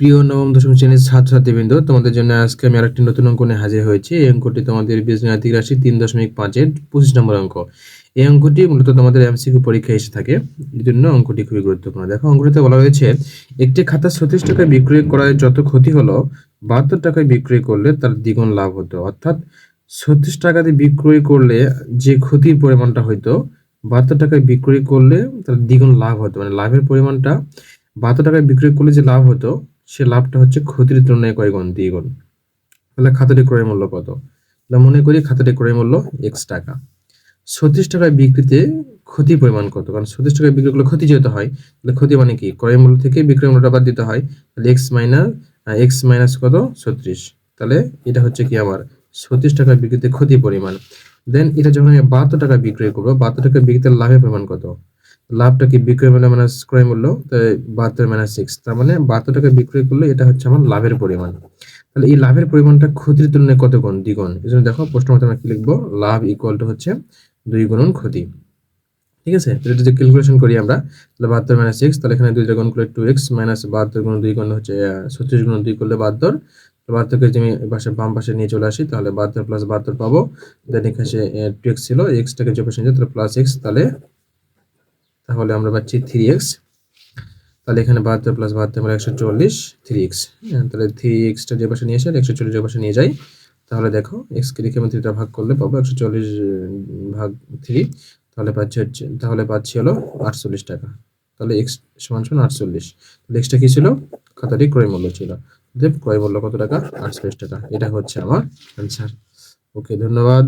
প্রিয় নবম, দশম শ্রেণির ছাত্রছাত্রীবৃন্দ, তোমাদের জন্য আজকে আমি আরেকটি নতুন অঙ্ক নিয়ে হাজির হয়েছি। এই অঙ্কটি তোমাদের বীজগণিতিক রাশি তিন দশমিক পাঁচের পঁচিশ নম্বর অঙ্ক। এই অঙ্কটি মূলত তোমাদের এমসিকিউ পরীক্ষায় এসে থাকে, এই জন্য অঙ্কটি খুবই গুরুত্বপূর্ণ। দেখো, অঙ্কটিতে বলা হয়েছে, একটি খাতা ছত্রিশ টাকায় বিক্রয় করায় যত ক্ষতি হলো, বাহাত্তর টাকায় বিক্রয় করলে তার দ্বিগুণ লাভ হতো। অর্থাৎ ছত্রিশ টাকাতে বিক্রয় করলে যে ক্ষতির পরিমাণটা হইতো, বাহাত্তর টাকায় বিক্রয় করলে তার দ্বিগুণ লাভ হতো। মানে লাভের পরিমাণটা বাহাত্তর টাকায় বিক্রয় করলে যে লাভ হতো সে লাভটা হচ্ছে ক্ষতির তুলনায় কয় গুণ দ্বিগুণ তাহলে খাতাটি ক্রয় মূল্য কত? তাহলে মনে করি খাতাটি ক্রয় মূল্য এক্স টাকা। ছত্রিশ টাকায় বিক্রিতে ক্ষতি পরিমাণ কত? কারণ ছত্রিশ টাকায় বিক্রি করলে ক্ষতি যেতে হয়, তাহলে ক্ষতি মানে কি? ক্রয় মূল্য থেকে বিক্রয় মূল্যটা বাদ দিতে হয়। তাহলে এক্স মাইনাস এক্স মাইনাস কত? ছত্রিশ। তাহলে এটা হচ্ছে কি আমার? ছত্রিশ টাকায় বিক্রিতে ক্ষতি পরিমাণ। দেন এটা যখন আমি বাহাত্তর টাকা বিক্রয় করব, বাহাত্তর টাকা বিক্রিতে লাভের পরিমাণ কত? লাভটা কি বিক্রয় মূল্য মাইনাস ক্রয় মূল্য বাহাত্তর মাইনাস সিক্স তার মানে বাহাত্তর টাকা বিক্রয় করলে এটা হচ্ছে আমার লাভের পরিমাণ। তাহলে এই লাভের পরিমাণটা ক্ষতির তুলনায় কত গুণ? দ্বিগুণ এই জন্য দেখো, প্রশ্ন মতো আমরা কি লিখব? লাভ ইকুয়াল টু হচ্ছে দুই গুণন ক্ষতি। ঠিক আছে? তো এটা যদি ক্যালকুলেশন করি আমরা, তাহলে বাহাত্তর মাইনাস সিক্স তাহলে এখানে দুইটা গুণ করলে টু এক্স মাইনাস বাহাত্তর গুণ দুই গুণ হচ্ছে ছত্রিশ গুণ দুই করলে বাহাত্তর। বাহাত্তরকে যদি আমি পাশে, বাম পাশে নিয়ে চলে আসি, তাহলে বাহাত্তর প্লাস বাহাত্তর পাবো। দেন এখানে টু এক্স ছিল এক্সটাকে যে পাশে নিয়ে তাহলে প্লাস এক্স তাহলে তাহলে আমরা পাচ্ছি থ্রি এক্স তাহলে এখানে বাহাত্তর প্লাস বাহাত্তর মানে একশো চল্লিশ থ্রি এক্স হ্যাঁ তাহলে থ্রি এক্সটা যে পাশে নিয়ে আসে, একশো চল্লিশ যে পাশে নিয়ে যাই, তাহলে দেখো এক্সকে রেখে আমি থ্রিটা ভাগ করলে পাবো একশো চল্লিশ ভাগ থ্রি তাহলে পাচ্ছি হচ্ছে, তাহলে পাচ্ছি হলো আটচল্লিশ টাকা। তাহলে এক্স সমান সমান আটচল্লিশ। তাহলে এক্সটা কী ছিল? খাতাটি ক্রয় মূল্য ছিল। ক্রয় মূল্য কত টাকা? আটচল্লিশ টাকা। এটা হচ্ছে আমার অ্যান্সার ওকে ধন্যবাদ।